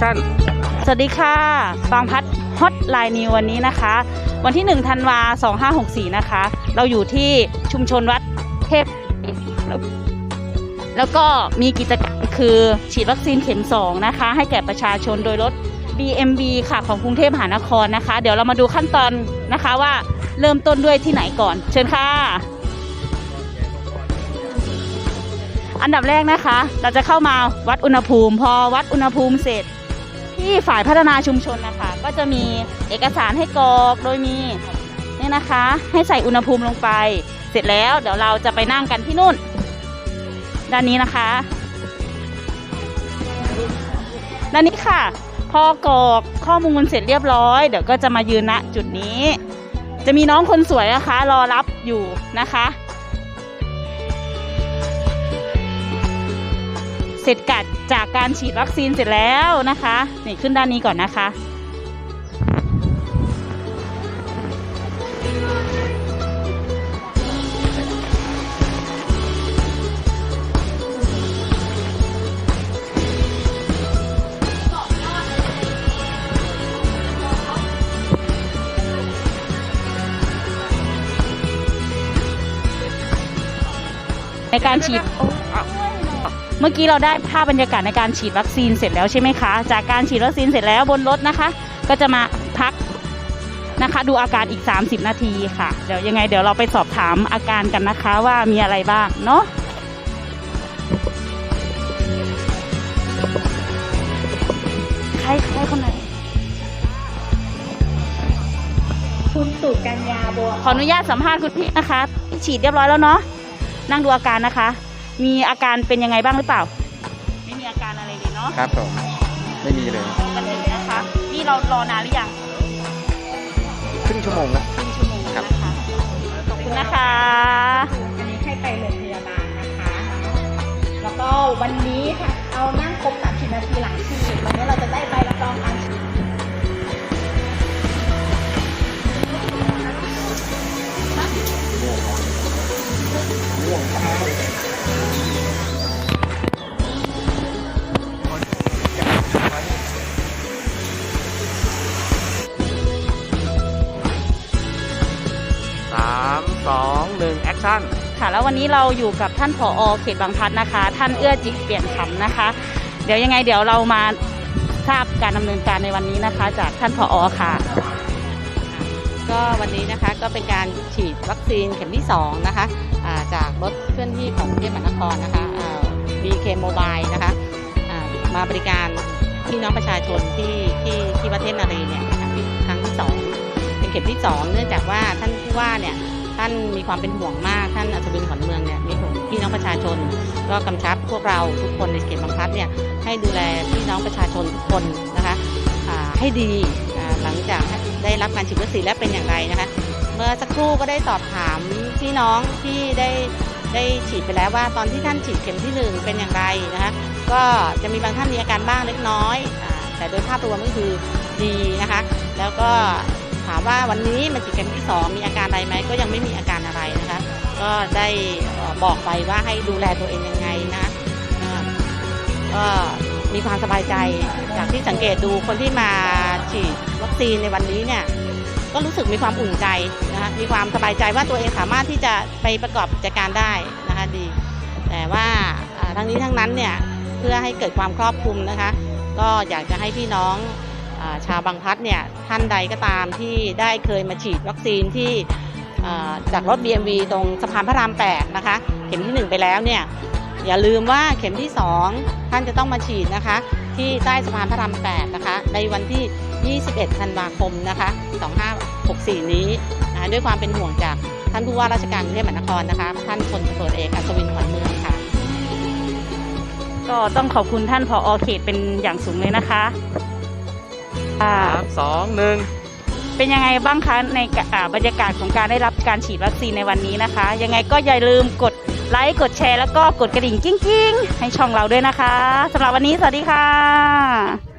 สวัสดีค่ะ บางพัดฮอตไลน์นิววันนี้นะคะ วันที่1ธันวา2564 นะคะ เราอยู่ที่ชุมชนวัดเทพ แล้วก็มีกิจกรรมคือฉีดวัคซีนเข็ม 2 นะคะ ให้แก่ประชาชนโดยรถ BMB ค่ะ ของกรุงเทพมหานครนะคะ เดี๋ยวเรามาดูขั้นตอนนะคะว่าเริ่มต้นด้วยที่ไหนก่อน เชิญค่ะ อันดับแรกนะคะ เราจะเข้ามาวัดอุณหภูมิ พอวัดอุณหภูมิเสร็จ ที่ฝ่ายพัฒนาชุมชนนะคะ ก็จะมีเอกสารให้กรอกโดยมีเนี่ยนะคะ ให้ใส่อุณหภูมิลงไป เสร็จแล้วเดี๋ยวเราจะไปนั่งกันที่นู่น ด้านนี้นะคะ ด้านนี้ค่ะ พอกรอกข้อมูลเสร็จเรียบร้อย เดี๋ยวก็จะมายืนณจุดนี้ จะมีน้องคนสวยนะคะ รอรับอยู่นะคะ เสร็จกัด จากการฉีดวัคซีนเสร็จแล้วนะคะนี่ขึ้นด้านนี้ก่อนนะคะ ในการฉีด เมื่อกี้เราได้ภาพบรรยากาศในการฉีดวัคซีนเสร็จแล้วใช่ไหมคะ จากการฉีดวัคซีนเสร็จแล้วบนรถนะคะ ก็จะมาพักนะคะ ดูอาการอีก 30 นาทีค่ะ เดี๋ยวยังไงเดี๋ยวเราไปสอบถามอาการกันนะคะว่ามีอะไรบ้างเนาะใครใครคนไหนคุณสุกัญญาบัวขออนุญาตสัมภาษณ์คุณพี่นะคะ ฉีดเรียบร้อยแล้วเนาะนั่งดูอาการนะคะ มีอาการเป็นยังไงบ้างหรือเปล่า ไม่มีอาการอะไรเลยเนาะครับผมไม่มีเลยปกตินะคะ นี่เรารอนานหรือยังครึ่งชั่วโมงแล้ว ครึ่งชั่วโมงครับ นะคะขอบคุณนะคะ อันนี้ให้ไปโรงพยาบาลนะคะ แล้วก็วันนี้ค่ะ เอานั่งครบ30นาทีหลังฉีดวันนี้เราจะได้ใบรับรองการฉีด 2 1แอคชั่นค่ะ แล้ววันนี้เราอยู่กับท่านผออเขตบางพัดนะคะ ท่านเอื้อจิกเปลี่ยนคำนะคะ เดี๋ยวยังไงเดี๋ยวเรามาทราบการดำเนินการในวันนี้นะคะ จากท่านผออค่ะ ก็วันนี้นะคะก็เป็นการฉีดวัคซีนเข็มที่2นะคะะจากรถเคลื่อนที่ของเทพมหานครนะคะบีเคโมบายนะคะะมาบริการพี่น้องประชาชนที่ที่ที่ประเทศนาเรเนี่ยครั้งที่สองเป็นเข็มที่ 2 เนื่องจากว่าท่านผู้ว่าเนี่ย ท่านมีความเป็นห่วงมาก ท่านอัศวินขวัญเมืองเนี่ยมีห่วงพี่น้องประชาชน ก็กำชับพวกเราทุกคนในเขตบางพลัดเนี่ยให้ดูแลพี่น้องประชาชนทุกคนนะคะให้ดีหลังจากได้รับการฉีดวัคซีนแล้วเป็นอย่างไรนะคะเมื่อสักครู่ก็ได้สอบถามพี่น้องที่ได้ได้ฉีดไปแล้วว่าตอนที่ท่านฉีดเข็มที่หนึ่งเป็นอย่างไรนะคะก็จะมีบางท่านมีอาการบ้างเล็กน้อย แต่โดยภาพรวมก็คือดีนะคะ แล้วก็ามว่าวันนี้มาฉีดเข็มที่สองมีอาการอะไรไหมก็ยังไม่มีอาการอะไรนะคะ ก็ได้บอกไปว่าให้ดูแลตัวเองยังไงนะก็มีความสบายใจจากที่สังเกตดูคนที่มาฉีดวัคซีนในวันนี้เนี่ยก็รู้สึกมีความอุ่นใจนะคะมีความสบายใจว่าตัวเองสามารถที่จะไปประกอบกิจการได้นะคะดี แต่ว่าทั้งนี้ทั้งนั้นเนี่ยเพื่อให้เกิดความครอบคลุมนะคะ ก็อยากจะให้พี่น้อง ชาวบางพัดเนี่ยท่านใดก็ตามที่ได้เคยมาฉีดวัคซีนที่จากรถ BMV ตรงสะพานพระราม 8 นะคะ เข็มที่ 1 ไปแล้วเนี่ยอย่าลืมว่าเข็มที่ 2 ท่านจะต้องมาฉีดนะคะ ที่ใต้สะพานพระราม 8 นะคะ ในวันที่ 21 ธันวาคมนะคะ 2564 นี้นะะด้วยความเป็นห่วงจากท่านผู้ว่าราชการกรุงเทพมหานครนะคะ ท่านพลตำรวจเอกอัศวินขวัญเมืองค่ะ ก็ต้องขอบคุณท่านผอเขตเป็นอย่างสูงเลยนะคะ อ่า สามสองหนึ่งเป็นยังไงบ้างคะในกะอ่าบรรยากาศของการได้รับการฉีดวัคซีนในวันนี้นะคะ ยังไงก็อย่าลืมกดไลค์กดแชร์แล้วก็กดกระดิ่งกิ้งๆ ให้ช่องเราด้วยนะคะสำหรับวันนี้สวัสดีค่ะ